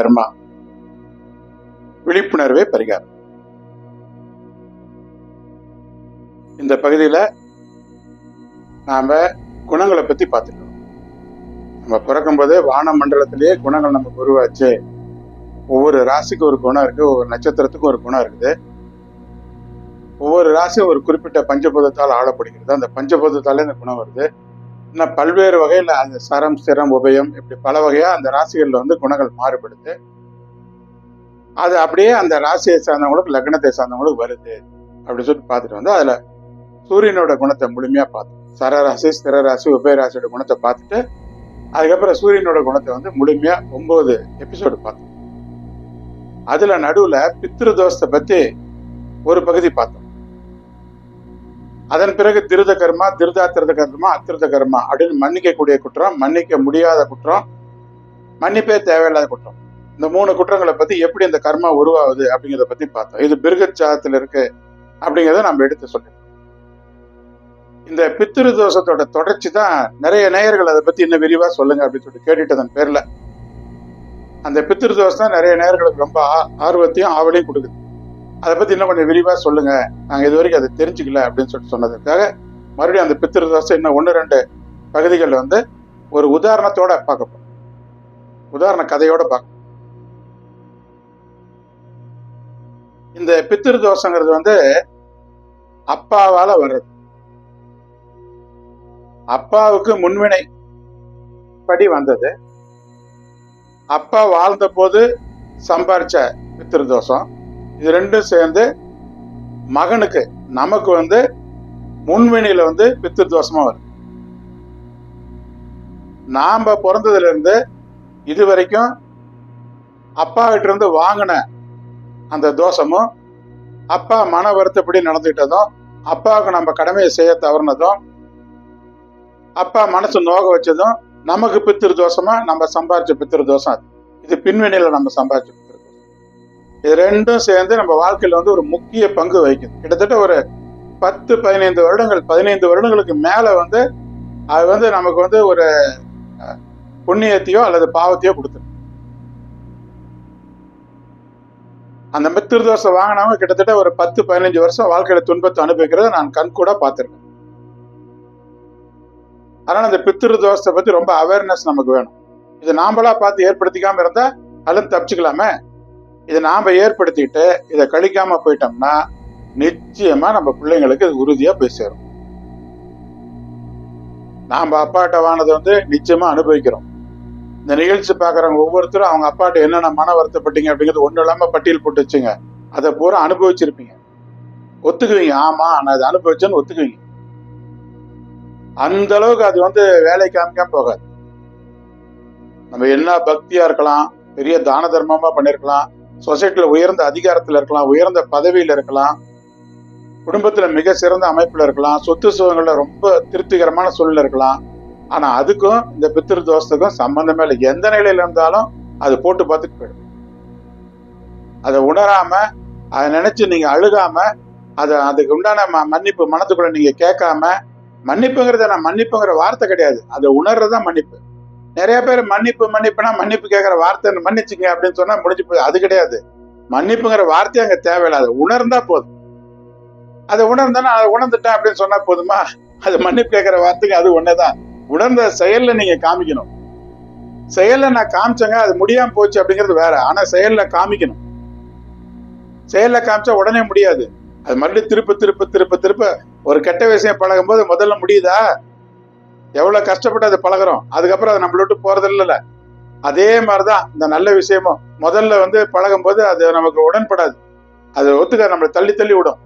கர்மா விழிப்புணர்வே பரிகாரம். இந்த பகுதியில் நாம் குணங்களை பற்றி பார்த்துக்கணும் நம்ம பிறக்கும்போது வான மண்டலத்திலேயே குணங்கள் நமக்கு உருவாச்சு. ஒவ்வொரு ராசிக்கும் ஒரு குணம் இருக்குது ஒவ்வொரு நட்சத்திரத்துக்கும் ஒரு குணம் இருக்குது. ஒவ்வொரு ராசியும் ஒரு குறிப்பிட்ட பஞ்சபூதத்தால் ஆளப்படுகிறது. அந்த பஞ்சபூதத்தாலே இந்த குணம் வருது. இன்னும் பல்வேறு வகையில் அந்த சரம் ஸ்திரம் உபயம் இப்படி பல வகையாக அந்த ராசிகளில் வந்து குணங்கள் மாறுபடுது. அது அப்படியே அந்த ராசியை சார்ந்தவங்களுக்கு லக்னத்தை சார்ந்தவங்களுக்கு வருது. அப்படின்னு சொல்லிட்டு பார்த்துட்டு வந்து அதில் சூரியனோட குணத்தை முழுமையாக பார்த்தோம் சரராசி ஸ்திரராசி உபயராசியோட குணத்தை பார்த்துட்டு அதுக்கப்புறம் சூரியனோட குணத்தை வந்து முழுமையாக ஒம்பது எபிசோடு பார்த்தோம் அதில் நடுவில் பித்ரு தோஷத்தை பற்றி ஒரு பகுதி பார்த்தோம். அதன் பிறகு திருத கர்மா திருதா கர்மா அத்திருத கர்மா அப்படின்னு மன்னிக்கக்கூடிய குற்றம் மன்னிக்க முடியாத குற்றம் மன்னிப்பே தேவையில்லாத குற்றம். இந்த மூணு குற்றங்களை பத்தி எப்படி இந்த கர்மா உருவாகுது அப்படிங்கிறத பத்தி பார்த்தோம். இது பிருகச்சாதத்துல இருக்கு அப்படிங்கிறத நம்ம எடுத்து சொல்லிட்டோம் இந்த பித்திரு தோஷத்தோட தொடர்ச்சி தான் நிறைய நேயர்கள் அதை பத்தி இன்னும் விரிவா சொல்லுங்க அப்படின்னு சொல்லிட்டு கேட்டுட்டதன் பேர்ல. அந்த பித்திரு தோஷம் தான் நிறைய நேயர்களுக்கு ரொம்ப ஆ- ஆர்வத்தையும் ஆவலையும் கொடுக்குது. அதை பத்தி இன்னும் கொஞ்சம் விரிவா சொல்லுங்க. நாங்க இது வரைக்கும் அதை தெரிஞ்சுக்கல அப்படின்னு சொல்லிட்டு சொன்னதுக்காக மறுபடியும் அந்த பித்திருதாசம் இன்னும் ஒன்று ரெண்டு பகுதிகளில் வந்து ஒரு உதாரணத்தோட பார்க்க போறோம். உதாரண கதையோட பார்க்க இந்த பித்திரு தோஷங்கிறது வந்து அப்பாவால வர்றது. அப்பாவுக்கு முன்வினை படி வந்தது. அப்பா வாழ்ந்த போது சம்பாரிச்ச பித்திரு தோஷம் இது ரெண்டும் சேர்ந்து மகனுக்கு நமக்கு வந்து முன்வினையில வந்து பித்திரு தோஷமா வருது. நாம பிறந்ததுல இருந்து இது வரைக்கும் அப்பா கிட்ட இருந்து வாங்கின அந்த தோஷமும் அப்பா மன வருத்தப்படி நடந்துக்கிட்டதும் அப்பாவுக்கு நம்ம கடமையை செய்ய தவறுனதும் அப்பா மனசு நோக வச்சதும் நமக்கு பித்திரு தோஷமா நம்ம சம்பாரிச்ச பித்திரு தோஷம் அது. இது பின்வினையில நம்ம சம்பாரிச்சோம் இது ரெண்டும் சேர்ந்து நம்ம வாழ்க்கையில வந்து ஒரு முக்கிய பங்கு வகிக்குது. கிட்டத்தட்ட ஒரு பத்து பதினைந்து வருடங்கள் பதினைந்து வருடங்களுக்கு மேல வந்து அது வந்து நமக்கு வந்து ஒரு புண்ணியத்தையோ அல்லது பாவத்தையோ கொடுத்துரும். அந்த மித்திரு தோசை வாங்கினவங்க கிட்டத்தட்ட ஒரு பத்து பதினஞ்சு வருஷம் வாழ்க்கையில துன்பத்தை அனுபவிக்கிறத நான் கண் கூட பார்த்திருக்கேன். அதனால அந்த பித்திரு தோஷத்தை பத்தி ரொம்ப அவேர்னஸ் நமக்கு வேணும். இது நாமளா பார்த்து ஏற்படுத்திக்காம இருந்தா அதுல தப்பிச்சுக்கலாமே? இதை நாம ஏற்படுத்திட்டு இதை கழிக்காம போயிட்டோம்னா நிச்சயமா நம்ம பிள்ளைங்களுக்கு இது உறுதியா போய் சேரும். நாம அப்பாட்ட வானதை வந்து நிச்சயமா அனுபவிக்கிறோம். இந்த நிகழ்ச்சி பாக்குறவங்க ஒவ்வொருத்தரும் அவங்க அப்பாட்ட என்னென்ன மன வருத்தப்பட்டீங்க அப்படிங்கிறது ஒண்ணு இல்லாம பட்டியல் போட்டு வச்சுங்க. அதை பூரா அனுபவிச்சிருப்பீங்க. ஒத்துக்குவீங்க. ஆமா நான் அதை அனுபவிச்சேன்னு ஒத்துக்குவீங்க. அந்த அளவுக்கு அது வந்து வேலை காமிக்காம போகாது. நம்ம என்ன பக்தியா இருக்கலாம் பெரிய தான தர்மமா பண்ணிருக்கலாம் சொசைட்டில உயர்ந்த அதிகாரத்துல இருக்கலாம் உயர்ந்த பதவியில இருக்கலாம் குடும்பத்துல மிக சிறந்த அமைப்புல இருக்கலாம் சொத்து சுகங்கள்ல ரொம்ப திருப்திகரமான சூழ்நிலை இருக்கலாம். ஆனா அதுக்கும் இந்த பித்திரு தோஷத்துக்கும் சம்பந்தமே இல்லை. எந்த நிலையில இருந்தாலும் அது போட்டு பார்த்துட்டு போயிடும். அதை உணராம அதை நினைச்சு நீங்க அழுகாம அதை அதுக்கு உண்டான ம- மன்னிப்பு மனத்துக்குள்ள நீங்க கேட்காம மன்னிப்புங்கிறத நான் மன்னிப்புங்கிற வார்த்தை கிடையாது. அதை உணர்றதுதான் மன்னிப்பு. நிறைய பேர் மன்னிப்பு மன்னிப்புனா மன்னிப்பு கேட்குற வார்த்தை மன்னிச்சுங்க அப்படின்னு சொன்னா முடிஞ்சு போய் அது கிடையாது. மன்னிப்புங்கிற வார்த்தை அங்க தேவையில்லாது. உணர்ந்தா போதும். அதை உணர்ந்தேன்னா அதை உணர்ந்துட்டேன் அப்படின்னு சொன்னா போதுமா? அது மன்னிப்பு கேட்கிற வார்த்தைக்கு அது ஒண்ணுதான். உணர்ந்த செயல்ல நீங்க காமிக்கணும். செயல்ல நான் காமிச்சேங்க அது முடியாம போச்சு அப்படிங்கிறது வேற. ஆனா செயல்ல காமிக்கணும். செயல்ல காமிச்சா உடனே முடியாது. அது மறுபடியும் திருப்ப திருப்ப திருப்ப திருப்ப ஒரு கெட்ட விஷயம் பழகும் போது முதல்ல முடியுதா? எவ்வளவு கஷ்டப்பட்டு அதை பழகுறோம். அதுக்கப்புறம் அது நம்மள விட்டு போறது இல்லைல்ல அதே மாதிரிதான் இந்த நல்ல விஷயமும். முதல்ல வந்து பழகும் போது அது நமக்கு உடன்படாது. அது ஒத்துக்க நம்மளை தள்ளி தள்ளி விடும்.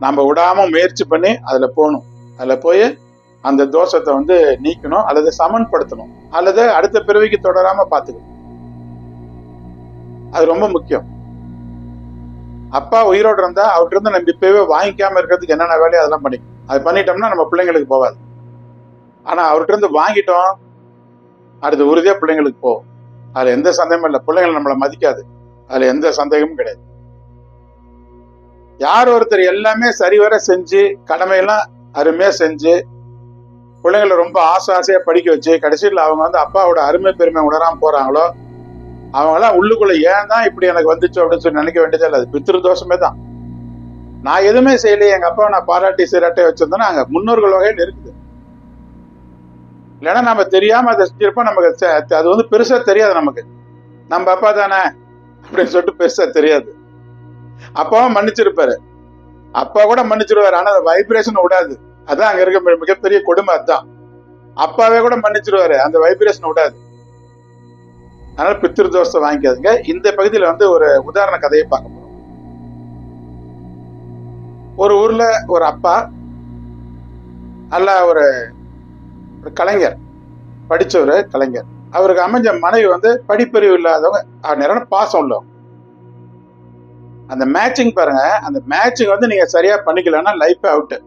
நம்ம விடாம முயற்சி பண்ணி அதுல போகணும். அதுல போய் அந்த தோஷத்தை வந்து நீக்கணும். அல்லது சமன்படுத்தணும். அல்லது அடுத்த பிறவிக்கு தொடராம பார்த்துக்கணும். அது ரொம்ப முக்கியம். அப்பா உயிரோடு இருந்தா அவர்கிட்ட இருந்து நம்ம இப்பவே வாங்கிக்காம இருக்கிறதுக்கு என்னென்ன வேலையோ அதெல்லாம் பண்ணிக்கணும். அது பண்ணிட்டோம்னா நம்ம பிள்ளைங்களுக்கு போகாது. ஆனா அவர்கிட்ட இருந்து வாங்கிட்டோம். அடுத்து உறுதியா பிள்ளைங்களுக்கு போகும் அதுல எந்த சந்தேகமும் இல்லை. பிள்ளைங்களை நம்மளை மதிக்காது. அதுல எந்த சந்தேகமும் கிடையாது. யார் ஒருத்தர் எல்லாமே சரிவர செஞ்சு கடமையெல்லாம் அருமையா செஞ்சு பிள்ளைங்களை ரொம்ப ஆசை ஆசையா படிக்க வச்சு கடைசியில் அவங்க வந்து அப்பாவோட அருமை பெருமை உணராம போறாங்களோ அவங்களாம் உள்ளுக்குள்ள ஏன் தான் இப்படி எனக்கு வந்துச்சு? அப்படின்னு சொல்லி நினைக்க வேண்டியதே இல்லை. அது பித்திரு தோஷமே தான். நான் எதுவுமே செய்யலையே. எங்க அப்பாவை நான் பாராட்டி சீராட்டே வச்சிருந்தேன்னா அங்க முன்னோர்கள் வகையில் இருக்குது. இல்லைன்னா நம்ம தெரியாம அதை செஞ்சிருப்போம். நமக்கு அது வந்து பெருசா தெரியாது நமக்கு. நம்ம அப்பா தானே அப்படின்னு சொல்லிட்டு பெருசா தெரியாது. அப்பாவும் மன்னிச்சிருப்பாரு. அப்பா கூட மன்னிச்சிருவாரு. ஆனா அந்த வைப்ரேஷன் விடாது. அதான் அங்க இருக்க மிகப்பெரிய கொடுமை அதுதான். அப்பாவே கூட மன்னிச்சிருவாரு. அந்த வைப்ரேஷன் விடாது. அதனால பித்திரு தோஷத்தை வாங்கிக்காதுங்க. இந்த பகுதியில வந்து ஒரு உதாரண கதையை பார்க்க போறோம். ஒரு ஊர்ல ஒரு அப்பா நல்லா ஒரு கலைஞர் படித்தவர் கலைஞர். அவருக்கு அமைஞ்ச மனைவி வந்து படிப்பறிவு இல்லாதவங்க. நிறைய பாசம் உள்ளவங்க. அந்த மேட்சிங் பாருங்க அந்த மேட்சிங் வந்து நீங்க சரியா பண்ணிக்கலன்னா லைஃப் அவுட்டு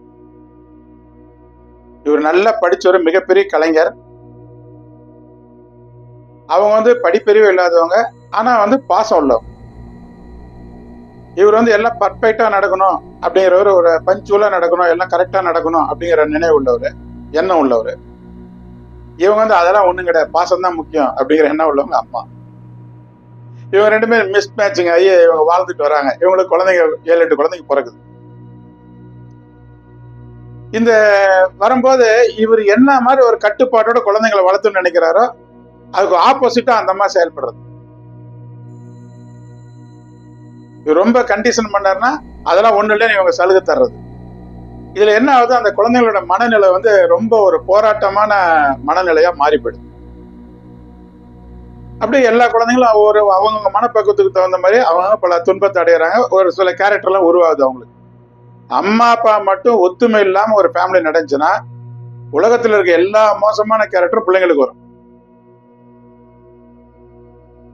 இவர் நல்லா படிச்சவர் மிகப்பெரிய கலைஞர். அவங்க வந்து படிப்பறிவு இல்லாதவங்க ஆனா வந்து பாசம் உள்ளவங்க. இவர் வந்து எல்லாம் பர்ஃபெக்டா நடக்கணும் அப்படிங்கிறவர் ஒரு பஞ்சுவலா நடக்கணும் எல்லாம் கரெக்டா நடக்கணும் அப்படிங்கிற நினைவு உள்ளவர் எண்ணம் உள்ளவர். இவங்க வந்து அதெல்லாம் ஒண்ணும் கிடையாது. பாசம் தான் முக்கியம் அப்படிங்கிற எண்ணம் உள்ளவங்க அம்மா. இவங்க ரெண்டு பேரும் மிஸ் மேட்சிங் ஆகி இவங்க வாழ்ந்துட்டு வராங்க. இவங்களுக்கு குழந்தைங்க ஏழு எட்டு குழந்தைங்க பிறகுது இந்த வரும்போது இவர் என்ன மாதிரி ஒரு கட்டுப்பாட்டோட குழந்தைங்களை வளர்த்துன்னு நினைக்கிறாரோ அதுக்கு ஆப்போசிட்டா அந்த அம்மா செயல்படுறது. இவர் ரொம்ப கண்டிஷன் பண்ணாருன்னா அதெல்லாம் ஒண்ணு இல்லைன்னு இவங்க சலுகை தர்றது. இதுல என்ன ஆகுது? அந்த குழந்தைங்களோட மனநிலை வந்து ரொம்ப ஒரு போராட்டமான மனநிலையா மாறி போயிடுது அப்படியே எல்லா குழந்தைங்களும் ஒரு அவங்கவுங்க மனப்பக்குவத்துக்கு தகுந்த மாதிரி அவங்க பல துன்பத்தை அடையிறாங்க. ஒரு சில கேரக்டர்லாம் உருவாகுது அவங்களுக்கு. அம்மா அப்பா மட்டும் ஒத்துமை இல்லாம ஒரு ஃபேமிலி நடந்துச்சுன்னா உலகத்துல இருக்க எல்லா மோசமான கேரக்டரும் பிள்ளைங்களுக்கு வரும்.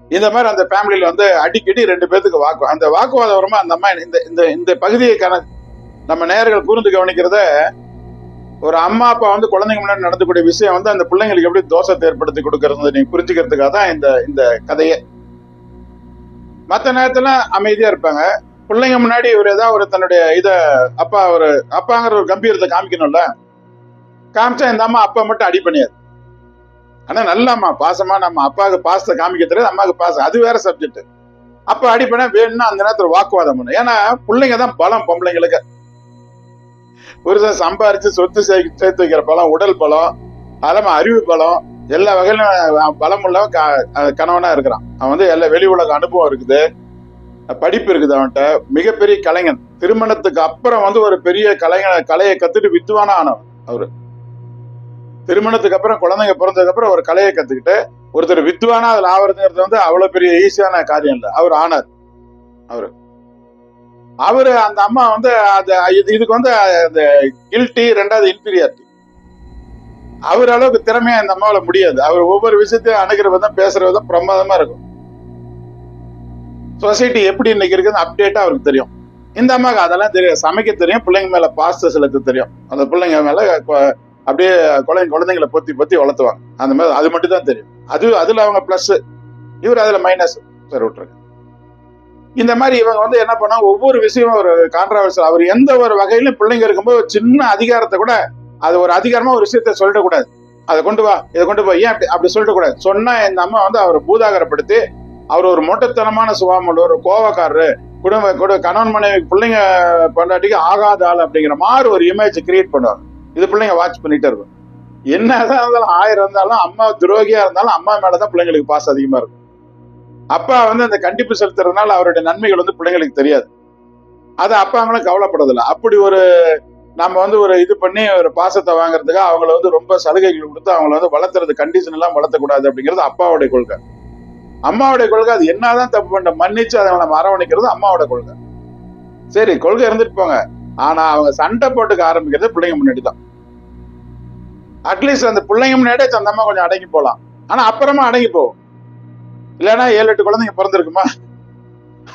இந்த மாதிரி அந்த ஃபேமிலியில வந்து அடிக்கடி ரெண்டு பேத்துக்கு வாக்கு அந்த வாக்குவாதம் வருமா அந்த அம்மா இந்த இந்த இந்த பகுதியை கணக்கு நம்ம நேர்கள் கூர்ந்து கவனிக்கிறத ஒரு அம்மா அப்பா வந்து குழந்தைங்க முன்னாடி நடந்தக்கூடிய விஷயம் வந்து அந்த பிள்ளைங்களுக்கு எப்படி தோஷத்தை ஏற்படுத்தி கொடுக்கறது நீங்க புரிஞ்சுக்கிறதுக்காக தான் இந்த இந்த கதையை. மற்ற நேரத்துல அமைதியா இருப்பாங்க. பிள்ளைங்க முன்னாடி இவர் ஏதாவது ஒரு தன்னுடைய இதை அப்பா ஒரு அப்பாங்கிற ஒரு கம்பீரத்தை காமிக்கணும்ல? காமிச்சா இந்த அம்மா அப்பா மட்டும் அடி பண்ணியாது. ஆனா நல்ல அம்மா பாசமா நம்ம அப்பாவுக்கு பாசத்தை காமிக்க தெரியாது அம்மாவுக்கு பாசம். அது வேற சப்ஜெக்ட் அப்ப அடி பண்ண வேணும்னா அந்த நேரத்தில் வாக்குவாதம் பண்ணு ஏன்னா பிள்ளைங்க தான் பலம் பொம்பளைங்களுக்கு. புருஷன் சம்பாரிச்சு சொத்து சே- சேர்த்து வைக்கிற பலம் உடல் பலம் அதெல்லாம் அறிவு பலம் எல்லா வகையிலும் பலம் உள்ளவன் க- கணவனா இருக்கிறான். அவன் வந்து எல்லா வெளி உலக அனுபவம் இருக்குது. படிப்பு இருக்குது அவன்கிட்ட. மிகப்பெரிய கலைஞன். திருமணத்துக்கு அப்புறம் வந்து ஒரு பெரிய கலைஞர் கலையை கத்துட்டு வித்துவானா ஆனவன் அவரு. திருமணத்துக்கு அப்புறம் குழந்தைங்க பிறந்ததுக்கு அப்புறம் ஒரு கலையை கத்துக்கிட்டு ஒருத்தர் வித்துவானா அதுல ஆவறதுங்கிறது வந்து அவ்வளவு பெரிய ஈஸியான காரியம் இல்லை. அவர் ஆனார். அவரு. அவரு அந்த அம்மா வந்து அது இது- இதுக்கு வந்து அந்த கில்ட்டி ரெண்டாவது இன்பீரியாரிட்டி அவர் அளவுக்கு திறமையா இந்த அம்மாவில முடியாது. அவர் ஒவ்வொரு விஷயத்தையும் அணுகிற விதம் பேசுற விதம் பிரமாதமா இருக்கும். சொசைட்டி எப்படி இன்னைக்கு இருக்குன்னு அப்டேட்டா அவருக்கு தெரியும். இந்த அம்மாவுக்கு அதெல்லாம் தெரியும் சமைக்க தெரியும் பிள்ளைங்க மேல பாச செலுத்த தெரியும். அந்த பிள்ளைங்க மேல அப்படியே குழந்தை குழந்தைங்களை பொத்தி பொத்தி வளர்த்துவாங்க. அந்த மாதிரி அது மட்டும் தான் தெரியும். அது அதுல அவங்க பிளஸ் இவர் அதுல மைனஸ் சரி விட்டுருங்க. இந்த மாதிரி இவங்க வந்து என்ன பண்ணா ஒவ்வொரு விஷயமும் ஒரு கான்ட்ரவர்சல் அவர் எந்த ஒரு வகையிலும் பிள்ளைங்க இருக்கும்போது சின்ன அதிகாரத்தை கூட அது ஒரு அதிகாரமா ஒரு விஷயத்த சொல்லிடக்கூடாது அதை கொண்டு வா இதை கொண்டு போய் ஏன் அப்படி அப்படி சொல்லிட்டு சொன்னா இந்த அம்மா வந்து அவரை பூதாகரப்படுத்தி அவர் ஒரு மொட்டத்தனமான சுபாமல் ஒரு கோவக்காரரு குடும்ப குடு கணவன் மனைவி பிள்ளைங்க பொண்டாட்டிக்கு ஆகாத ஆள் அப்படிங்கிற மாதிரி ஒரு இமேஜ் கிரியேட் பண்ணுவார். இது பிள்ளைங்க வாட்ச் பண்ணிட்டே இருக்கும். என்னதான் இருந்தாலும் ஆயிரம் இருந்தாலும் அம்மா துரோகியா இருந்தாலும் அம்மா மேலதான் பிள்ளைங்களுக்கு பாசம் அதிகமா இருக்கும். அப்பா வந்து அந்த கண்டிப்பு செலுத்துறதுனால அவருடைய நன்மைகள் வந்து பிள்ளைங்களுக்கு தெரியாது. அது அப்பாங்களும் கவலைப்படுறதில்ல. அப்படி ஒரு நம்ம வந்து ஒரு இது பண்ணி ஒரு பாசத்தை வாங்குறதுக்கு அவங்கள வந்து ரொம்ப சலுகைகள் கொடுத்து அவங்கள வந்து வளர்த்துறது கண்டிஷன் எல்லாம் வளர்த்தக்கூடாது அப்படிங்கிறது அப்பாவுடைய கொள்கை. அம்மாவுடைய கொள்கை அது என்னதான் தப்பு பண்ண மன்னிச்சு அதை நம்ம அரவணைக்கிறது அம்மாவோட கொள்கை. சரி கொள்கை இருந்துட்டு போங்க. ஆனா அவங்க சண்டை போட்டுக்க ஆரம்பிக்கிறது பிள்ளைங்க முன்னாடி தான். அட்லீஸ்ட் அந்த பிள்ளைங்க முன்னாடியே அந்த அம்மா கொஞ்சம் அடங்கி போகலாம் ஆனா அப்புறமா அடங்கி போகும் இல்லைன்னா ஏழு எட்டு குழந்தைங்க பிறந்திருக்குமா?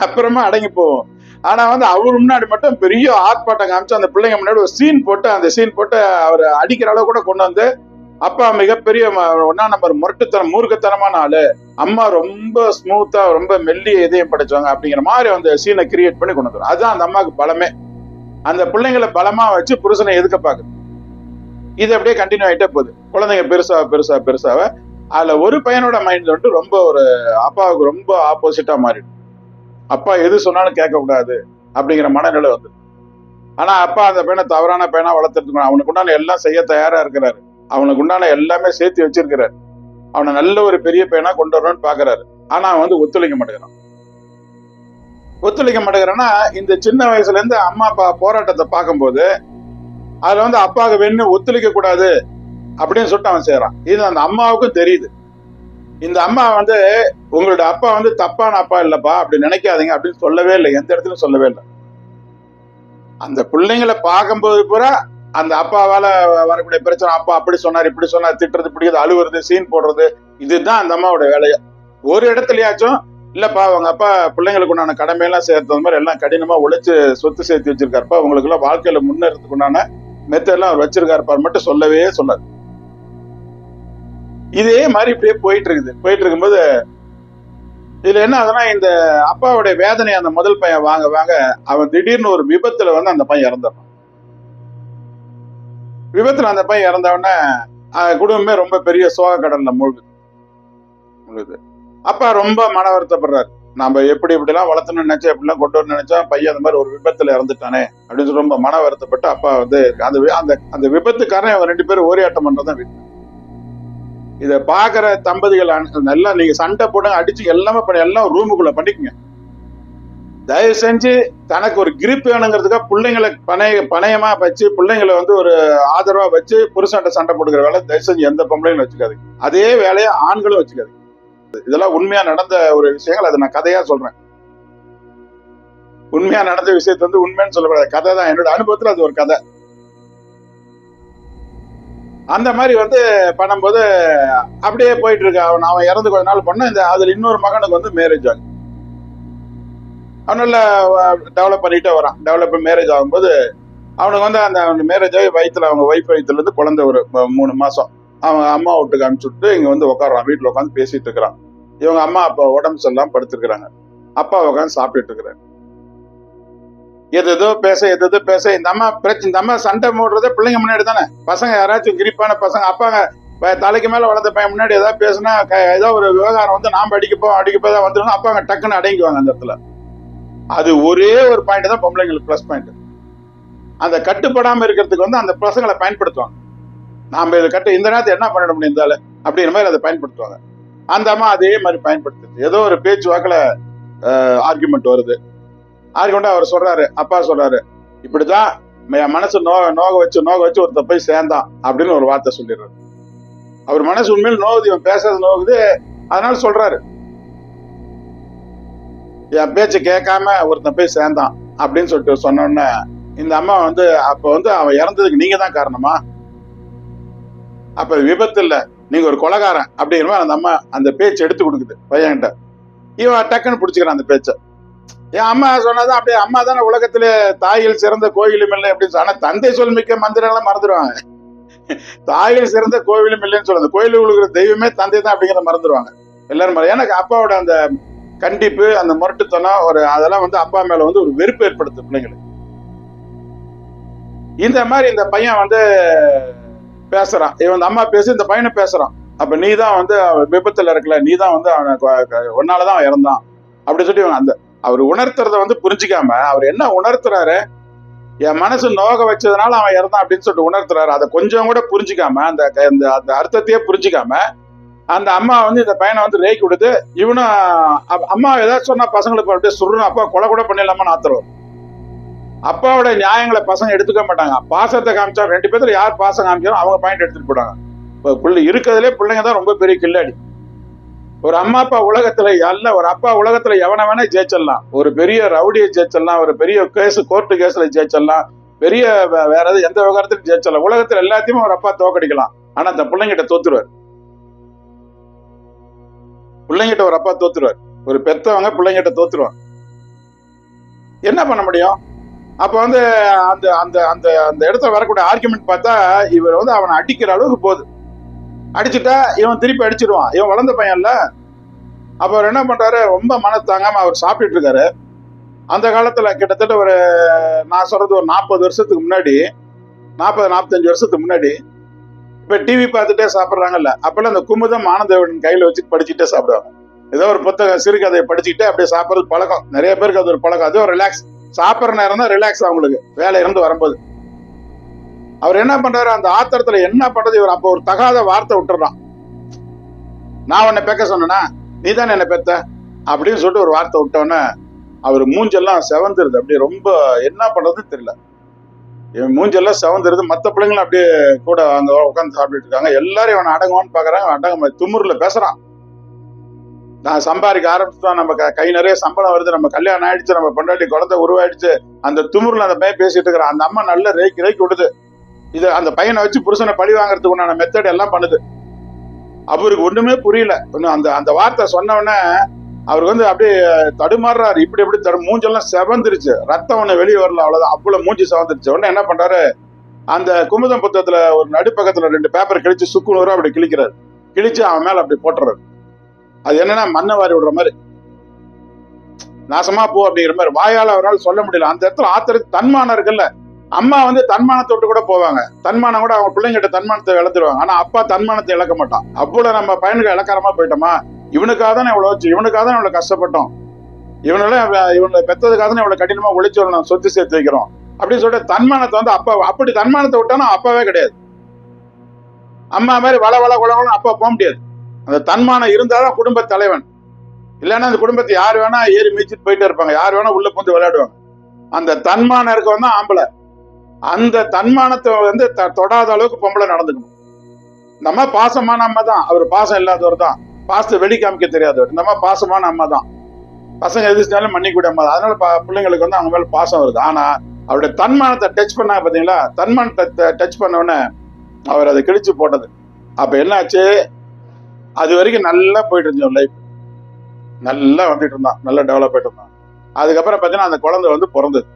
அப்புறமா அடங்கி போகும் ஆனா வந்து அவர் முன்னாடி மட்டும் பெரிய ஆர்ப்பாட்டம் காமிச்சு அந்த பிள்ளைங்க முன்னாடி ஒரு சீன் போட்டு அந்த சீன் போட்டு அவர் அடிக்கிற அளவு கூட கொண்டு வந்து அப்பா மிகப்பெரிய ஒன்னா நம்பர் முரட்டுத்தனம் மூர்க்கத்தனமான ஆளு. அம்மா ரொம்ப ஸ்மூத்தா ரொம்ப மெல்லிய இதயம் படைச்சவங்க அப்படிங்கிற மாதிரி அந்த சீனை கிரியேட் பண்ணி கொண்டு வந்துடும் அதுதான் அந்த அம்மாவுக்கு பலமே. அந்த பிள்ளைங்களை பலமா வச்சு புருஷனை எதுக்க பாக்குது இது அப்படியே கண்டினியூ ஆயிட்டே போகுது. குழந்தைங்க பெருசா பெருசா பெருசாக அதுல ஒரு பையனோட மைண்ட் வந்துட்டு ரொம்ப ஒரு அப்பாவுக்கு ரொம்ப ஆப்போசிட்டா மாறிடும். அப்பா எது சொன்னாலும் கேட்க கூடாது அப்படிங்கிற மனநிலை வந்து ஆனா அப்பா அந்த பையனை தவறான பையனா வளர்த்துட்டு அவனுக்கு உண்டான எல்லாம் செய்ய தயாரா இருக்கிறாரு. அவனுக்கு உண்டான எல்லாமே சேர்த்து வச்சிருக்கிறாரு. அவனை நல்ல ஒரு பெரிய பையனா கொண்டு வரணும்னு பாக்குறாரு. ஆனா அவன் வந்து ஒத்துழைக்க மாட்டேங்கிறான். ஒத்துழைக்க மாட்டேங்கிறான்னா இந்த சின்ன வயசுல இருந்து அம்மா அப்பா போராட்டத்தை பார்க்கும்போது அதுல வந்து அப்பாவுக்கு வேணும் ஒத்துழைக்க கூடாது. அப்படின்னு சொல்லிட்டு அவன் செய்யறான் இது அந்த அம்மாவுக்கும் தெரியுது. இந்த அம்மா வந்து உங்களோட அப்பா வந்து தப்பான அப்பா இல்லப்பா அப்படி நினைக்காதீங்க அப்படின்னு சொல்லவே இல்லை. எந்த இடத்துலயும் சொல்லவே இல்லை. அந்த பிள்ளைங்களை பார்க்கும்போது பூரா அந்த அப்பாவால வரக்கூடிய பிரச்சனை அப்பா அப்படி சொன்னார் இப்படி சொன்னார் திட்டுறது பிடிக்கிறது அழுவுறது சீன் போடுறது இதுதான் அந்த அம்மாவோட வேலையை ஒரு இடத்துலயாச்சும் இல்லப்பா அவங்க அப்பா பிள்ளைங்களுக்கு உண்டான கடமையெல்லாம் சேர்த்தது மாதிரி எல்லாம் கடினமா உழைச்சு சொத்து சேர்த்து வச்சிருக்காருப்பா. உங்களுக்கு எல்லாம் வாழ்க்கையில முன்னேறதுக்கு உண்டான மெத்தெல்லாம் அவர் வச்சிருக்காருப்பார் மட்டும் சொல்லவே சொல்லாது. இதே மாதிரி இப்படியே போயிட்டு இருக்குது போயிட்டு இருக்கும்போது இதுல என்ன ஆகுதுன்னா இந்த அப்பாவுடைய வேதனை அந்த முதல் பையன் வாங்க வாங்க அவன் திடீர்னு ஒரு விபத்துல வந்து அந்த பையன் இறந்துடுறான். விபத்துல அந்த பையன் இறந்தவொடனே குடும்பமே ரொம்ப பெரிய சோக கடல்ல மூழ்குது. மூழ்குது. அப்பா ரொம்ப மன வருத்தப்படுறாரு. நம்ம எப்படி இப்படிலாம் வளர்த்தணும்னு நினைச்சா எப்படிலாம் கொண்டு வரணும்னு நினைச்சா பையன் அந்த மாதிரி ஒரு விபத்துல இறந்துட்டானே? அப்படின்னு சொல்லி ரொம்ப மன வருத்தப்பட்டு அப்பா வந்து அந்த வி- அந்த அந்த விபத்துக்காரன் அவன் ரெண்டு பேரும் ஓரியாட்டம் பண்றதான் வீட்டு. இதை பாக்குற தம்பதிகள் எல்லாம் நல்லா நீங்க சண்டை போட்டு அடிச்சு எல்லாமே பண்ணி எல்லாம் ரூமுக்குள்ள பண்ணிக்கங்க. தயவு செஞ்சு தனக்கு ஒரு கிரிப் வேணுங்கிறதுக்காக பிள்ளைங்களை பணைய பணையமா வச்சு பிள்ளைங்களை வந்து ஒரு ஆதரவா வச்சு புருஷன்ட்ட சண்டை போட்டுக்கிற வேலை தயவு செஞ்சு எந்த பொம்பளைங்களும் வச்சுக்காதீங்க. அதே வேலையை ஆண்களும் வச்சுக்காதீங்க. இதெல்லாம் உண்மையா நடந்த ஒரு விஷயங்கள் அதை நான் கதையா சொல்றேன். உண்மையா நடந்த விஷயத்தை வந்து உண்மைன்னு சொல்லக்கூடாது. கதை தான். என்னோட அனுபவத்துல அது ஒரு கதை. அந்த மாதிரி வந்து பண்ணும்போது அப்படியே போயிட்டு இருக்கு அவன் அவன் இறந்து கொஞ்ச நாள் பண்ண இந்த அதுல இன்னொரு மகனுக்கு வந்து மேரேஜ் ஆகும் அவனால டெவலப் பண்ணிட்டே வரான். டெவலப் மேரேஜ் ஆகும்போது அவனுக்கு வந்து அந்த மேரேஜ் ஆகி வயிற்றுல அவங்க ஒய்ஃப் வயிற்றுலேருந்து குழந்தை ஒரு மூணு மாசம். அவன் அம்மா வீட்டுக்கு அனுப்பிச்சு விட்டு வந்து உட்காடுறான் வீட்டுல உட்காந்து பேசிட்டு இருக்கிறான். இவங்க அம்மா அப்பா உடம்பு சரியில்லாம படுத்துருக்குறாங்க. அப்பா உட்காந்து சாப்பிட்டுட்டு இருக்கிறாங்க எது எதோ பேச எது எதோ பேச இந்த அம்மா பிரச்சனை இந்த அம்மா சண்டை மூடுறதே பிள்ளைங்க முன்னாடி தானே? பசங்க யாராச்சும் கிரிப்பான பசங்க அப்பாங்க தலைக்கு மேல வளர்ந்த பையன் முன்னாடி ஏதாவது பேசுனா ஏதோ ஒரு விவகாரம் வந்து நாம அடிக்கப்போ அடிக்கப்போ தான் வந்துடும் அப்பாங்க டக்குன்னு அடங்கிக்குவாங்க அந்த இடத்துல. அது ஒரே ஒரு பாயிண்ட் தான் பொம்பளைங்களுக்கு ப்ளஸ் பாயிண்ட் அந்த கட்டுப்படாம இருக்கிறதுக்கு வந்து அந்த பசங்களை பயன்படுத்துவாங்க. நாம இதை கட்டு இந்த நேரத்தை என்ன பண்ணிட முடியும் இருந்தால அப்படிங்கிற மாதிரி அதை பயன்படுத்துவாங்க. அந்த அம்மா அதே மாதிரி பயன்படுத்துது. ஏதோ ஒரு பேச்சு வாக்கில் ஆர்குமெண்ட் வருது. ஆர்குமெண்ட் அவர் சொல்றாரு அப்பா சொல்றாரு இப்படிதான் என் மனசு நோக நோக வச்சு நோக வச்சு ஒருத்த போய் சேர்ந்தான் அப்படின்னு ஒரு வார்த்தை சொல்லிடுறாரு. அவர் மனசு உண்மையில் நோகுது இவன் பேசுறது நோகுது அதனால சொல்றாரு என் பேச்சு கேட்காம ஒருத்தன் போய் சேர்ந்தான் அப்படின்னு சொல்லிட்டு சொன்னோன்னே இந்த அம்மா வந்து அப்ப வந்து அவன் இறந்ததுக்கு நீங்க தான் காரணமா? அப்ப விபத்து இல்ல நீங்க ஒரு கொலகாரன் அப்படிங்கிற மாதிரி அந்த அம்மா அந்த பேச்சு எடுத்து கொடுக்குது பையன்கிட்ட. இவன் டக்குன்னு பிடிச்சிக்கிறான் அந்த பேச்சை. என் அம்மா சொன்னதான் அப்படியே அம்மா தானே உலகத்துல தாயில் சிறந்த கோயிலும் இல்லை அப்படின்னு ஆனா தந்தை சொல் மிக்க மந்திரங்களை மறந்துடுவாங்க தாயில் சிறந்த கோவிலும் இல்லைன்னு சொல்லுவாங்க. கோயிலுக்கு உழுகிற தெய்வமே தந்தை தான் அப்படிங்கிற மறந்துடுவாங்க எல்லாரும் மற- எனக்கு அப்பாவோட அந்த கண்டிப்பு அந்த முரட்டுத்தனம் ஒரு அதெல்லாம் வந்து அப்பா மேல வந்து ஒரு வெறுப்பு ஏற்படுத்து பிள்ளைங்களுக்கு. இந்த மாதிரி இந்த பையன் வந்து பேசுறான். இவன் அம்மா பேசி இந்த பையனை பேசுறான். அப்ப நீ தான் வந்து அவன் விபத்துல இருக்கல நீ தான் வந்து அவனை ஒன்னாலதான் அவன் இறந்தான். அப்படி சொல்லி இவன் அந்த அவர் உணர்த்துறத வந்து புரிஞ்சுக்காம அவர் என்ன உணர்த்துறாரு? என் மனசு நோக வச்சதுனால அவன் இறந்தான் அப்படின்னு சொல்லிட்டு உணர்த்துறாரு. அதை கொஞ்சம் கூட புரிஞ்சுக்காம அந்த அந்த அர்த்தத்தையே புரிஞ்சுக்காம அந்த அம்மா வந்து இந்த பையனை வந்து ரேக்கி விடுது இவனும் அம்மா ஏதாச்சும் சொன்னா பசங்களுக்கு அப்படியே சுருணும் அப்பா கொலை கூட பண்ணிடலாமா ஆத்திரம். அப்பாவோட நியாயங்களை பசங்க எடுத்துக்க மாட்டாங்க. பாசத்தை காமிச்சா ரெண்டு பேர்த்துல யார் பாசம் காமிச்சாலும் அவங்க பாயிண்ட் எடுத்துட்டு போயிடுவாங்க. இப்போ பிள்ளை இருக்கிறதுலே பிள்ளைங்க தான் ரொம்ப பெரிய கில்லாடி. ஒரு அம்மா அப்பா உலகத்துல அல்ல ஒரு அப்பா உலகத்துல எவனை வேணா ஜெயிச்சிடலாம். ஒரு பெரிய ரவுடியை ஜெயிச்சிடலாம் ஒரு பெரிய கேஸ் கோர்ட்டு கேஸ்ல ஜெயிச்சிடலாம் பெரிய வே- வேற எது எந்த விவகாரத்திலும் ஜெயிச்சிடலாம். உலகத்துல எல்லாத்தையுமே ஒரு அப்பா தோக்கடிக்கலாம். ஆனா அந்த பிள்ளைங்கிட்ட தோத்துருவார். பிள்ளைங்கிட்ட ஒரு அப்பா தோத்துருவார். ஒரு பெத்தவங்க பிள்ளைங்கிட்ட தோத்துருவாங்க. என்ன பண்ண முடியும்? அப்ப வந்து அந்த அந்த அந்த அந்த இடத்துல வரக்கூடிய ஆர்குமெண்ட் பார்த்தா இவர் வந்து அவனை அடிக்கிற அளவுக்கு போகுது. அடிச்சுட்டா இவன் திருப்பி அடிச்சிருவான். இவன் வளர்ந்த பையன்ல. அப்ப அவர் என்ன பண்றாரு? ரொம்ப மன தாங்காம அவர் சாப்பிட்டுட்டு இருக்காரு. அந்த காலத்துல கிட்டத்தட்ட ஒரு நான் சொல்றது ஒரு நாற்பது வருஷத்துக்கு முன்னாடி நாற்பது நாற்பத்தஞ்சு வருஷத்துக்கு முன்னாடி இப்ப டிவி பார்த்துட்டே சாப்பிட்றாங்கல்ல அப்பெல்லாம் அந்த குமுதம் ஆனந்தவிடன் கையில வச்சு படிச்சுட்டே சாப்பிடுவாங்க. ஏதோ ஒரு புத்தகம் சிறுகதையை படிச்சுக்கிட்டே அப்படியே சாப்பிட்றது பழக்கம். நிறைய பேருக்கு அது ஒரு பழக்கம். அது ஒரு ரிலாக்ஸ் சாப்பிட்ற நேரம் தான் ரிலாக்ஸ் அவங்களுக்கு. வேலை இருந்து வரும்போது. அவர் என்ன பண்றாரு? அந்த ஆத்திரத்துல என்ன பண்றது? இவர் அப்போ ஒரு தகாத வார்த்தை விட்டுறான். நான் உன்னை பெக்க சொன்னேன்னா நீ தானே என்னை பெத்த? அப்படின்னு சொல்லிட்டு ஒரு வார்த்தை விட்டோன்னே அவர் மூஞ்செல்லாம் செவந்துருது. அப்படியே ரொம்ப என்ன பண்றது தெரியல. இவன் மூஞ்செல்லாம் செவந்துருது. மற்ற பிள்ளைங்களும் அப்படியே கூட அங்க உட்காந்து சாப்பிட்டுட்டு இருக்காங்க. எல்லாரும் இவனை அடங்குவான்னு பாக்குறாங்க. அடங்க துமுறுல பேசுறான். நான் சம்பாதிக்க ஆரம்பிச்சிட்டோம். நம்ம கை நிறைய சம்பளம் வருது. நம்ம கல்யாணம் ஆயிடுச்சு. நம்ம பொண்டாட்டி குழந்தை உருவாயிடுச்சு. அந்த துமுறுல அந்த பையன் பேசிட்டு இருக்கிறான். அந்த அம்மா நல்ல ரேக்கி ரேக்கி விடுது. இது அந்த பையனை வச்சு புருஷனை பழி வாங்குறதுக்கு உண்டான மெத்தட் எல்லாம் பண்ணுது. அவருக்கு ஒண்ணுமே புரியல. ஒன்றும் அந்த அந்த வார்த்தை சொன்னவொடனே அவருக்கு வந்து அப்படியே தடுமாறுறாரு. இப்படி இப்படி தடு மூஞ்செல்லாம் செவந்துருச்சு. ரத்தம் ஒண்ணு வெளியே வரல அவ்வளவுதான். அவ்வளவு மூஞ்சி செவந்துருச்சு. உடனே என்ன பண்றாரு? அந்த குமுதம் புத்தகத்துல ஒரு நடுப்பக்கத்துல ரெண்டு பேப்பர் கிழிச்சு சுக்கு நூறா அப்படி கிழிக்கிறாரு. கிழிச்சு அவன் மேல அப்படி போட்டுறாரு. அது என்னன்னா மண்ணை வாரி விடுற மாதிரி. நாசமா போ அப்படிங்கிற மாதிரி. வாயால் அவரால் சொல்ல முடியல. அந்த இடத்துல ஆத்திர தன்மானம் இருக்குல்ல. அம்மா வந்து தன்மானத்தை விட்டு கூட போவாங்க. தன்மானம் கூட அவங்க பிள்ளைங்கிட்ட தன்மானத்தை இழந்துருவாங்க. ஆனா அப்பா தன்மானத்தை இழக்க மாட்டான். அவ்வளவு நம்ம பையனுக்கு இலக்காரமா போயிட்டோமா? இவனுக்காக தானே இவ்வளவு வச்சு இவனுக்காக தான் இவ்வளவு கஷ்டப்பட்டோம். இவனெல்லாம் இவனை பெத்ததுக்காக தான் இவ்வளவு கடினமா உழைச்சு நான் சொத்து சேர்த்து வைக்கிறோம். அப்படின்னு சொல்லிட்டு தன்மானத்தை வந்து அப்பா அப்படி தன்மானத்தை விட்டானா அப்பாவே கிடையாது. அம்மா மாதிரி வள வள குளம் அப்பா போக முடியாது. அந்த தன்மானம் இருந்தாதான் குடும்ப தலைவன். இல்லைன்னா அந்த குடும்பத்தை யார் வேணா ஏறி மீச்சிட்டு போயிட்டே இருப்பாங்க. யார் வேணா உள்ள பூந்து விளையாடுவாங்க. அந்த தன்மானம் இருக்கவன் தான் ஆம்பளை. அந்த தன்மானத்தை வந்து த- தொடாத அளவுக்கு பொம்பளை நடந்துக்கணும். நம்ம பாசமான அம்மா தான். அவர் பாசம் இல்லாதவர் தான். பாசத்தை வெளி காமிக்க தெரியாதவர். நம்ம பாசமான அம்மா தான். பசங்க எது செஞ்சாலும் மன்னிக்கூட அம்மா தான். அதனால பிள்ளைங்களுக்கு வந்து அவங்க மேல பாசம் வருது. ஆனா அவருடைய தன்மானத்தை டச் பண்ணாங்க பாத்தீங்களா தன்மானத்தை டச் பண்ண உடனே அவர் அதை கிழிச்சு போட்டது. அப்ப என்னாச்சு? அது வரைக்கும் நல்லா போயிட்டு இருந்தோம் லைஃப் நல்லா வந்துட்டு இருந்தான். நல்லா டெவலப் ஆயிட்டு இருந்தான். அதுக்கப்புறம் பார்த்தீங்கன்னா அந்த குழந்தை வந்து பிறந்தது.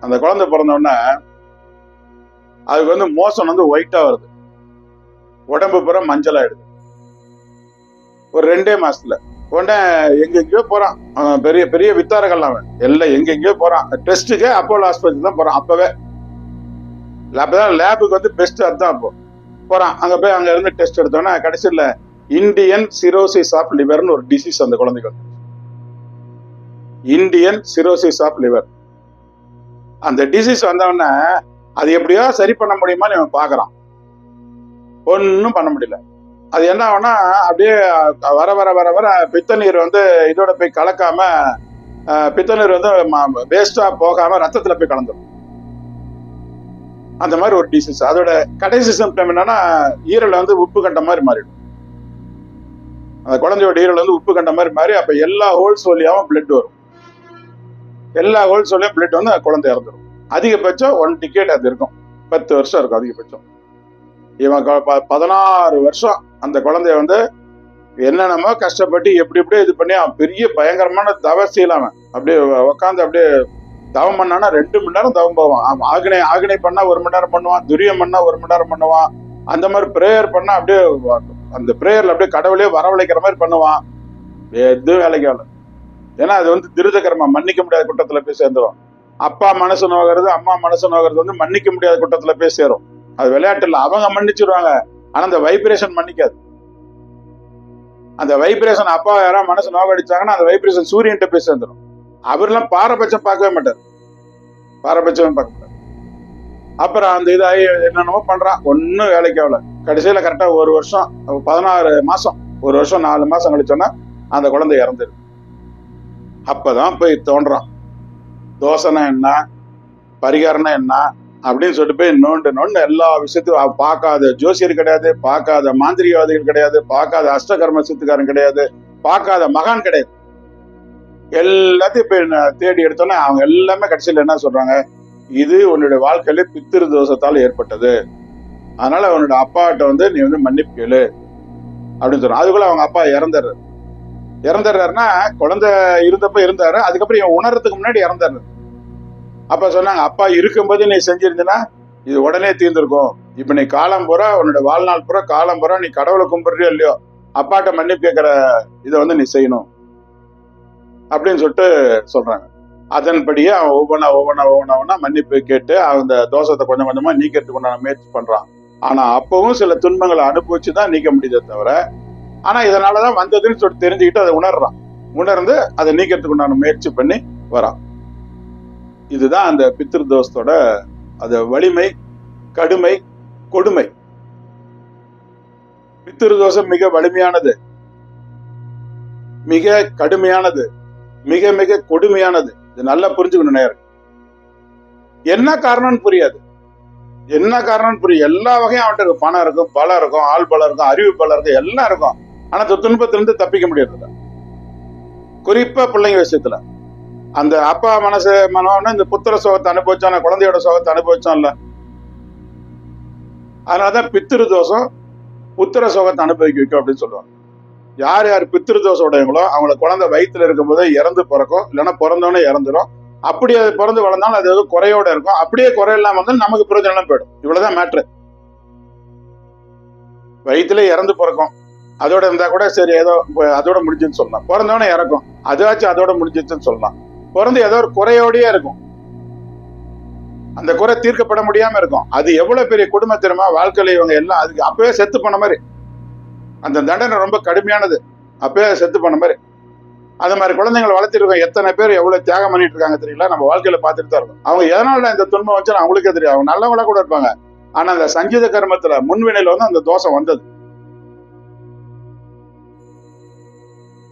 அந்த குழந்தை பிறந்த உடனே அதுக்கு வந்து மோசம் வந்து ஒயிட்டா வருது. உடம்பு பூரா மஞ்சள் ஆயிடுது ஒரு ரெண்டே மாசத்துல. உடனே எங்கெங்கயோ போறான். பெரிய பெரிய வித்தாரங்கள் அவன். எல்லாம் எங்கெங்கயோ போறான். டெஸ்ட்டுக்கே அப்போலோ ஆஸ்பத்திரி தான் போறான். அப்பவே. அப்பதான் லேபுக்கு வந்து பெஸ்ட் அதுதான் அப்போ போறான். அங்க போய் அங்க இருந்து டெஸ்ட் எடுத்தோன்னே கடைசியில் இந்தியன் சிரோசிஸ் ஆஃப் லிவர்னு ஒரு டிசீஸ் அந்த குழந்தைக்கு வந்து இந்தியன் சிரோசிஸ் ஆஃப் லிவர் அந்த டிசீஸ் வந்தவொடனே அது எப்படியோ சரி பண்ண முடியுமான்னு இவன் பார்க்குறான் ஒன்றும் பண்ண முடியல. அது என்ன ஆகும்னா அப்படியே வர வர வர வர பித்த நீர் வந்து இதோட போய் கலக்காம பித்த நீர் வந்து வேஸ்டா போகாம ரத்தத்துல போய் கலந்துடும் அந்த மாதிரி ஒரு டிசீஸ் அதோட கடைசி சிம்டம் என்னன்னா ஈரல் வந்து உப்பு கண்ட மாதிரி மாறிடும். அந்த குழந்தையோட ஈரல் வந்து உப்பு கண்ட மாதிரி மாறி அப்ப எல்லா ஹோல்ஸ் வழியாவும் பிளட் வரும். எல்லா ஹோல்ஸ் வழியும் பிளட் வந்து குழந்தை இறந்துடும் அதிகபட்சம் ஒன் டிக்கெட் அது இருக்கும். பத்து வருஷம் இருக்கும் அதிகபட்சம். இவன் க- ப- பதினாறு வருஷம் அந்த குழந்தைய வந்து என்னென்னமோ கஷ்டப்பட்டு எப்படி எப்படியோ இது பண்ணி அவன் பெரிய பயங்கரமான தவசீலம் அவன். அப்படியே உட்காந்து அப்படியே தவம் பண்ணானா ரெண்டு மணி நேரம் தவம் போவான். அவன் ஆக்னை ஆக்னை பண்ணா ஒரு மணி நேரம் பண்ணுவான். துரியம் பண்ணா ஒரு மணி நேரம் பண்ணுவான். அந்த மாதிரி ப்ரேயர் பண்ணா அப்படியே அந்த ப்ரேயர்ல அப்படியே கடவுளே வரவழைக்கிற மாதிரி பண்ணுவான். எதுவும் வேலைக்கு ஆகல ஏன்னா அது வந்து திருத கர்மம் மன்னிக்க முடியாத குற்றத்துல போய் சேர்ந்துடும் அப்பா மனசு நோகிறது அம்மா மனசு நோகிறது வந்து மன்னிக்க முடியாத கூட்டத்துல போய் சேரும். அது விளையாட்டு இல்லை. அவங்க மன்னிச்சிருவாங்க. ஆனா அந்த வைப்ரேஷன் மன்னிக்காது. அந்த வைப்ரேஷன் அப்பா யாராவது மனசு நோகடிச்சாங்கன்னா அந்த வைப்ரேஷன் சூரியன்ட்ட போய் சேர்ந்துடும் அவர்லாம் பாரபட்சம் பார்க்கவே மாட்டார். பாரபட்சமே பார்க்க மாட்டார். அப்புறம் அந்த இதாகி என்னென்னமோ பண்றான் ஒன்றும் வேலைக்கு ஆகல. கடைசியில கரெக்டா ஒரு வருஷம் பதினாறு மாசம் ஒரு வருஷம் நாலு மாசம் கழிச்சோன்னா அந்த குழந்தை இறந்துடும் அப்பதான் போய் தோன்றான். தோசைனா என்ன? பரிகாரம்னா என்ன? அப்படின்னு சொல்லிட்டு போய் நோண்டு நோண்டு எல்லா விஷயத்தையும் பார்க்காத ஜோசியர் கிடையாது பார்க்காத மாந்திரிகவாதிகள் கிடையாது பார்க்காத அஷ்டகர்ம சித்துக்காரன் கிடையாது பார்க்காத மகான் கிடையாது. எல்லாத்தையும் போய் தேடி எடுத்தோன்னே அவங்க எல்லாமே கடைசியில் என்ன சொல்றாங்க? இது உன்னுடைய வாழ்க்கையில பித்திரு தோஷத்தால் ஏற்பட்டது. அதனால அவனுடைய அப்பாட்ட வந்து நீ வந்து மன்னிப்பு கேளு. அப்படின்னு சொல்றான். அதுக்குள்ள அவங்க அப்பா இறந்துடுறாரு. இறந்துடுறாருன்னா குழந்தை இருந்தப்ப இருந்தாரு அதுக்கப்புறம் இவன் உணர்றதுக்கு முன்னாடி இறந்துடுறாரு. அப்ப சொன்னாங்க அப்பா இருக்கும்போது நீ செஞ்சிருந்தனா இது உடனே தீர்ந்திருக்கும். இப்ப நீ காலம் பூரா உன்னோட வாழ்நாள் பூரா காலம் பூரா நீ கடவுளை கும்பிடுறியோ இல்லையோ அப்பாட்ட மன்னிப்பு கேட்கிற இதை வந்து நீ செய்யணும். அப்படின்னு சொல்லிட்டு சொல்றாங்க. அதன்படியே அவன் ஒவ்வொன்றா ஒவ்வொன்றா ஒவ்வொன்றா மன்னிப்பு கேட்டு அந்த தோஷத்தை கொஞ்சம் கொஞ்சமா நீக்கிறதுக்கு உண்டான முயற்சி பண்றான். ஆனா அப்பவும் சில துன்பங்களை அனுபவிச்சு தான் நீக்க முடியுதே தவிர ஆனா இதனாலதான் வந்ததுன்னு சொல்லிட்டு தெரிஞ்சுக்கிட்டு அதை உணர்றான். உணர்ந்து அதை நீக்கிறதுக்கு உண்டான முயற்சி பண்ணி வரான். இதுதான் அந்த பித்ரு தோஷத்தோட அது வலிமை கடுமை கொடுமை. பித்திருதோஷம் மிக வலிமையானது. மிக கடுமையானது. மிக மிக கொடுமையானது. இது நல்லா புரிஞ்சுக்கணும் நேரம். என்ன காரணம்னு புரியாது. என்ன காரணம்னு புரியும் எல்லா வகையும் அவன்கிட்ட இருக்கும். பணம் இருக்கும் பலம் இருக்கும் ஆள் பலம் இருக்கும் அறிவு பலம் இருக்கும் எல்லாம் இருக்கும். ஆனா துன்பத்திலிருந்து தப்பிக்க முடியாது குறிப்பா பிள்ளைங்க விஷயத்துல. அந்த அப்பா மனசு மனம்னு இந்த புத்திர சோகத்தை அனுபவிச்சான் குழந்தையோட சோகத்தை அனுபவிச்சான்ல. அதனாலதான் பித்திரு தோஷம் புத்திர சோகத்தை அனுபவிக்க வைக்கும் அப்படின்னு சொல்லுவாங்க. யார் யார் பித்திரு தோஷம் உடையவங்களோ அவங்கள குழந்தை வயிற்றுல இருக்கும்போதே இறந்து பிறக்கும். இல்லைன்னா பிறந்தோடனே இறந்துடும் அப்படி அது பிறந்து வளர்ந்தாலும் அது எதுவும் குறையோட இருக்கும். அப்படியே குறை வந்து இருந்தாலும் நமக்கு பிரயோஜனம் போயிடும். இவ்வளவுதான் மேட்ரு வயிற்றுல இறந்து பிறக்கும். அதோட இருந்தா கூட சரி ஏதோ அதோட முடிஞ்சுன்னு சொல்லலாம். பிறந்தவனே இறக்கும். அதாச்சும் அதோட முடிஞ்சிச்சுன்னு சொல்லலாம். பிறந்து ஏதோ ஒரு குறையோடயே இருக்கும். அந்த குறை தீர்க்கப்பட முடியாம இருக்கும். அது எவ்வளவு பெரிய குடும்ப தெரியுமா? வாழ்க்கையில இவங்க எல்லாம் அதுக்கு அப்பவே செத்து பண்ண மாதிரி. அந்த தண்டனை ரொம்ப கடுமையானது. அப்பவே செத்து பண்ண மாதிரி. அது மாதிரி குழந்தைங்களை வளர்த்திருக்கோம் எத்தனை பேர் எவ்வளவு தியாகம் பண்ணிட்டு இருக்காங்க தெரியல நம்ம வாழ்க்கையில பார்த்துட்டு தான் இருக்கோம். அவங்க எதனால இந்த துன்பம் வச்சு அவங்களுக்கே தெரியும். அவங்க நல்லவங்களா கூட இருப்பாங்க. ஆனா அந்த சங்கீத கர்மத்துல முன்வினையில வந்து அந்த தோஷம் வந்தது.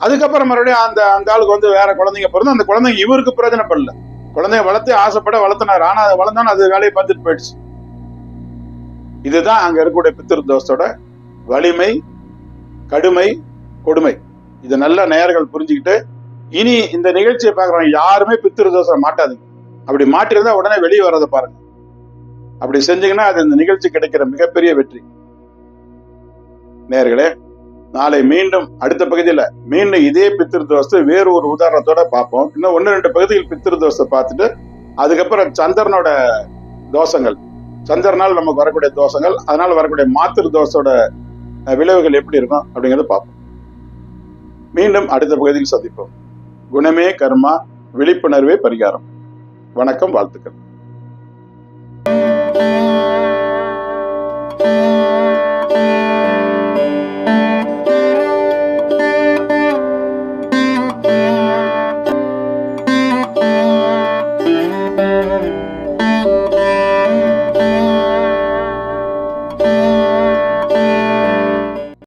அதுக்கப்புறம் மறுபடியும் அந்த அந்த ஆளுக்கு வந்து வேற குழந்தைங்க பிறந்து அந்த குழந்தைங்க இவருக்கு பிரயோஜனப்படல. குழந்தைய வளர்த்து ஆசைப்பட வளர்த்தினார். ஆனா அதை வளர்ந்தோன்னு அது வேலையை பார்த்துட்டு போயிடுச்சு. இதுதான் அங்க இருக்கக்கூடிய பித்திரு தோஷத்தோட வலிமை கடுமை கொடுமை. இது நல்ல நேயர்கள் புரிஞ்சுக்கிட்டு இனி இந்த நிகழ்ச்சியை பார்க்குறவங்க யாருமே பித்திரு தோஷம் மாட்டாதீங்க. அப்படி மாட்டிருந்தா உடனே வெளியே வர்றதை பாருங்க. அப்படி செஞ்சீங்கன்னா அது இந்த நிகழ்ச்சி கிடைக்கிற மிகப்பெரிய வெற்றி. நேர்களே நாளை மீண்டும் அடுத்த பகுதியில மீண்டும் இதே பித்திருதோஷத்தை வேறு ஒரு உதாரணத்தோட பார்ப்போம். இன்னும் ஒன்று ரெண்டு பகுதியில் பித்திரு தோஷத்தை பார்த்துட்டு அதுக்கப்புறம் சந்திரனோட தோஷங்கள் சந்திரனால் நமக்கு வரக்கூடிய தோஷங்கள் அதனால் வரக்கூடிய மாத்திரு தோஷத்தோட விளைவுகள் எப்படி இருக்கும் அப்படிங்கிறத பார்ப்போம். மீண்டும் அடுத்த பகுதியில் சந்திப்போம். குணமே கர்மா விழிப்புணர்வே பரிகாரம். வணக்கம் வாழ்த்துக்கள்.